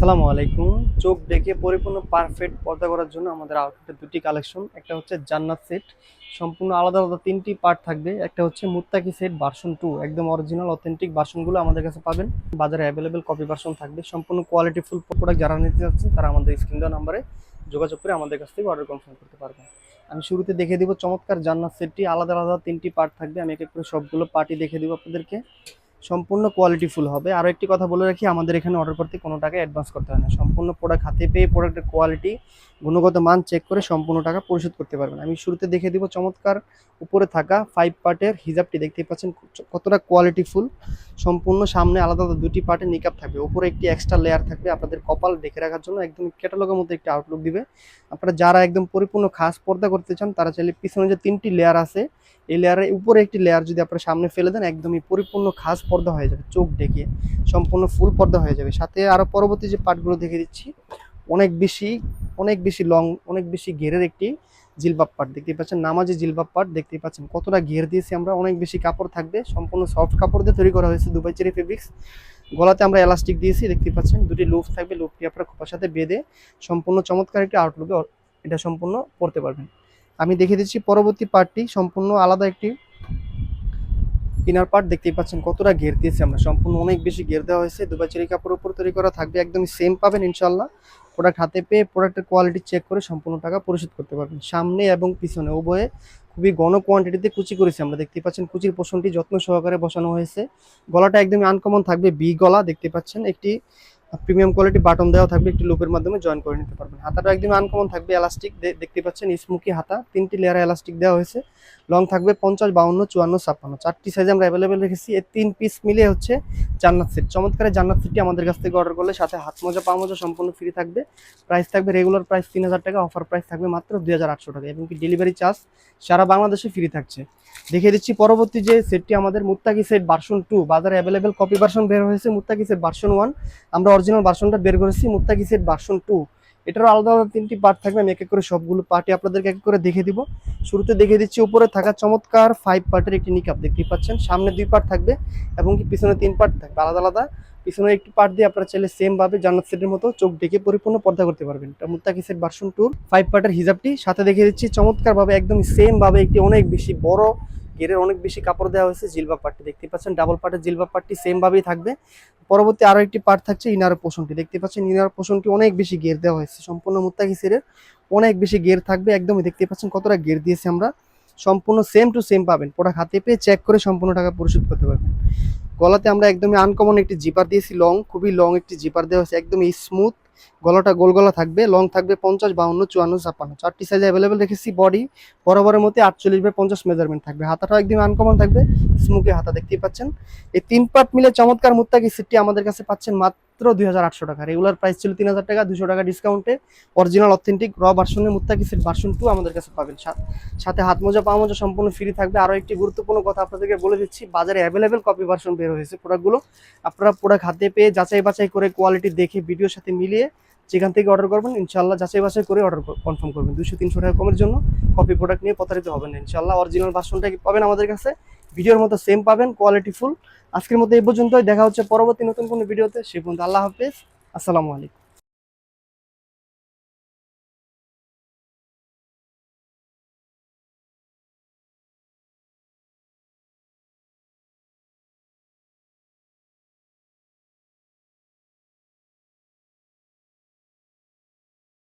আসসালামু আলাইকুম। চোখ দেখে পরিপূর্ণ পারফেক্ট পর্দা করার জন্য আমাদের আউটলেটে দুটি কালেকশন একটা হচ্ছে জান্নাত সেট সম্পূর্ণ আলাদা আলাদা তিনটি পার্ট থাকবে। একটা হচ্ছে মুত্তাকি সেট ভার্সন টু একদম অরিজিনাল অথেন্টিক ভার্সনগুলো আমাদের কাছে পাবেন। বাজারে অ্যাভেলেবেল কপি ভার্সন থাকবে। সম্পূর্ণ কোয়ালিটি ফুল প্রোডাক্ট যারা নিতে যাচ্ছেন তারা আমাদের স্ক্রিন দেওয়া নাম্বারে যোগাযোগ করে আমাদের কাছ থেকে অর্ডার কনফার্ম করতে পারবেন। আমি শুরুতে দেখে দিব চমৎকার জান্নাত সেটটি আলাদা আলাদা তিনটি পার্ট থাকবে। আমি এক এক করে সবগুলো পার্টি দেখে দিব আপনাদেরকে। সম্পূর্ণ কোয়ালিটি ফুল হবে। আরও একটি কথা বলে রাখি, আমাদের এখানে অর্ডার করতে কোনো টাকা অ্যাডভান্স করতে হয় না। সম্পূর্ণ প্রোডাক্ট হাতে পেয়ে প্রোডাক্টের কোয়ালিটি গুণগত মান চেক করে সম্পূর্ণ টাকা পরিশোধ করতে পারবেন। আমি শুরুতে দেখে দিব চমৎকার উপরে থাকা ফাইভ পার্টের হিজাবটি, দেখতেই পাচ্ছেন কতটা কোয়ালিটি ফুল সম্পূর্ণ সামনে আলাদা আলাদা দুটি পার্টের নিকাপ থাকবে। উপরে একটি এক্সট্রা লেয়ার থাকবে আপনাদের কপাল দেখে রাখার জন্য, একদম ক্যাটালগের মধ্যে একটি আউটলুক দিবে। আপনারা যারা একদম পরিপূর্ণ খাস পর্দা করতে চান, তারা চাইলে পিছনে যে তিনটি লেয়ার আছে, এই লেয়ারের উপরে একটি লেয়ার যদি আপনারা সামনে ফেলে দেন, একদমই পরিপূর্ণ খাস পর্দা হয়ে যাবে, চোখ ঢেকে সম্পূর্ণ ফুল পর্দা হয়ে যাবে। সাথে আরও পরবর্তী যে পার্টগুলো দেখে দিচ্ছি, অনেক বেশি অনেক বেশি লং অনেক বেশি ঘেরের একটি জিলবাব পাট দেখতেই পাচ্ছেন। নামাজি জিলবাব পাট দেখতেই পাচ্ছেন। কতটা ঘের দিয়েছি আমরা, অনেক বেশি কাপড় থাকবে। সম্পূর্ণ সফট কাপড় দিয়ে তৈরি করা হয়েছে দুবাই চেরি ফেব্রিক্স গলাতে আমরা এলাস্টিক দিয়েছি দেখতেই পাচ্ছেন। দুটি লুপ থাকবে লুপটি আপনারা খোপার সাথে বেঁধে সম্পূর্ণ চমৎকার একটি আউটলুকে এটা সম্পূর্ণ পড়তে পারবেন। আমি দেখে দিচ্ছি পরবর্তী পার্টটি সম্পূর্ণ আলাদা একটি ইনার পার্ট দেখতেই পাচ্ছেন কতটা ঘের দিয়েছি আমরা। সম্পূর্ণ অনেক বেশি ঘের দেওয়া হয়েছে। দুবাই চেরি কাপড়ের উপর তৈরি করা থাকবে, একদমই সেম পাবেন ইনশাল্লাহ প্রোডাক্ট হাতে পেয়ে প্রোডাক্টের কোয়ালিটি চেক করে সম্পূর্ণ টাকা পরিশোধ করতে পারবেন। সামনে এবং পিছনে উভয়ে খুবই ঘন কোয়ান্টিটিতে কুচি করেছি আমরা। দেখতে পাচ্ছেন কুচির পোষণটি যত্ন সহকারে বসানো হয়েছে। গলাটা একদমই আনকমন থাকবে বি গলা দেখতে পাচ্ছেন। একটি প্রিমিয়াম কোয়ালিটি বাটন দেওয়া থাকবে, একটি লুপের মাধ্যমে জয়েন করে নিতে পারবেন। হাতাটা একদম আনকমন থাকবে এলাস্টিক দেখতে পাচ্ছেন স্মুকি হাতা। তিনটি লেয়ারে এলাস্টিক দেওয়া হয়েছে। লং থাকবে পঞ্চাশ, বাউন্ন, চুয়ান্ন, ছাপ্পান্ন। চারটি সাইজ আমরা অ্যাভেলেবেল রেখেছি। এই তিন পিস মিলে হচ্ছে জান্নাত সেট চমৎকারের জান্নাত সেটটি আমাদের কাছ থেকে অর্ডার করলে সাথে হাত মোজা, পা মোজা সম্পূর্ণ ফ্রি থাকবে। প্রাইস থাকবে রেগুলার প্রাইস তিন হাজার টাকা অফার প্রাইস থাকবে মাত্র দুই হাজার আটশো টাকা এবং কি ডেলিভারি চার্জ সারা বাংলাদেশে ফ্রি থাকছে। দেখিয়ে দিচ্ছি পরবর্তী যে সেটটি আমাদের মুত্তাকি সেট ভার্সন টু বাজারে অ্যাভেলেবেল কপি ভার্সন বের হয়েছে মুত্তাকি সেট ভার্সন ওয়ান আমরা অরিজিনাল ভার্সনটা বের করেছি মুত্তাকি সেট ভার্সন টু এটারও আলাদা আলাদা তিনটি পার্ট থাকবে, আমি এক এক করে সবগুলো পার্টি আপনাদেরকে এক করে দেখে দিব। শুরুতে দেখে দিচ্ছি, উপরে থাকা চমৎকার ফাইভ পার্টের একটি নিকাপ দেখতেই পাচ্ছেন। সামনে দুই পার্ট থাকবে এবং কি পিছনে তিন পার্ট থাকবে, আলাদা আলাদা। পিছনে একটি পার্ট দিয়ে আপনারা চাইলে সেম ভাবে জান্নাত সেটের মতো চোখ ডেকে পরিপূর্ণ পর্দা করতে পারবেন। মুত্তাকি সেট ভার্সন টুর ফাইভ পার্টের হিজাবটি। সাথে দেখে দিচ্ছি চমৎকার ভাবে একদম সেম ভাবে একটি অনেক বেশি বড় গেরের অনেক বেশি কাপড় দেওয়া হয়েছে, জিলবা পাটটি দেখতে পাচ্ছেন, ডাবল পার্টের জিলবা পাটটি সেম ভাবেই থাকবে। পরবর্তী আরও একটি পার্ট থাকছে ইনার পোষণটি, দেখতে পাচ্ছেন ইনার পোষণটি অনেক বেশি গের দেওয়া হয়েছে, সম্পূর্ণ মুত্তাকি সেটের অনেক বেশি গের থাকবে, একদমই দেখতে পাচ্ছেন কতটা গের দিয়েছি আমরা। সম্পূর্ণ সেম টু সেম পাবেন, প্রোডাক্ট হাতে পেয়ে চেক করে সম্পূর্ণ টাকা পরিশোধ করতে পারবেন। গলাতে আমরা একদমই আনকমন একটি জিপার দিয়েছি লং খুবই লং একটি জিপার দেওয়া হয়েছে, একদমই স্মুথ গলাটা গোল গলা থাকবে লং থাকবে পঞ্চাশ, বাউন্ন, চুয়ান্ন, ছাপ্পান্ন। চারটি সাইজ অ্যাভেলেবেল রেখেছি বডি বরাবরের মধ্যে আটচল্লিশ বাই পঞ্চাশ মেজারমেন্ট থাকবে। হাতাটা একদিন আনকমন থাকবে স্মুকে হাতা দেখতেই পাচ্ছেন। এই তিন পার্ট মিলে চমৎকার মুত্তাকি সিটটি আমাদের কাছে পাচ্ছেন মাত্র দুই হাজার আটশো টাকা। রেগুলার প্রাইস ছিল তিন হাজার টাকা, দুশো টাকা ডিসকাউন্টে অরিজিনাল অথেন্টিক র ভার্সনের মুত্তাকি সিট ভার্সন টু আমাদের কাছে পাবেন। সাথে হাত মোজা, পা মোজা সম্পূর্ণ ফ্রি থাকবে। আরও একটি গুরুত্বপূর্ণ কথা আপনাদেরকে বলে দিচ্ছি, বাজারে অ্যাভেলেবেল কপি ভার্সন বের হয়েছে প্রোডাক্টগুলো আপনারা প্রোডাক্ট হাতে পেয়ে যাচাই বাছাই করে কোয়ালিটি দেখে ভিডিওর সাথে মিলিয়ে যেখান থেকে অর্ডার করবেন ইনশাল্লাহ যাচাই বাছাই করে অর্ডার কনফার্ম করবেন। দুশো তিনশো টাকা কমের জন্য কপি প্রোডাক্ট নিয়ে প্রতারিত হবেন ইনশাল্লাহ অরিজিনাল ভার্সনটা পাবেন আমাদের কাছে? ভিডিওর মতো সেম পাবেন কোয়ালিটি ফুল আজকের মতো এই পর্যন্তই। দেখা হচ্ছে পরবর্তী নতুন কোনো ভিডিওতে সে পর্যন্ত আল্লাহ হাফেজ। আসসালামু আলাইকুম।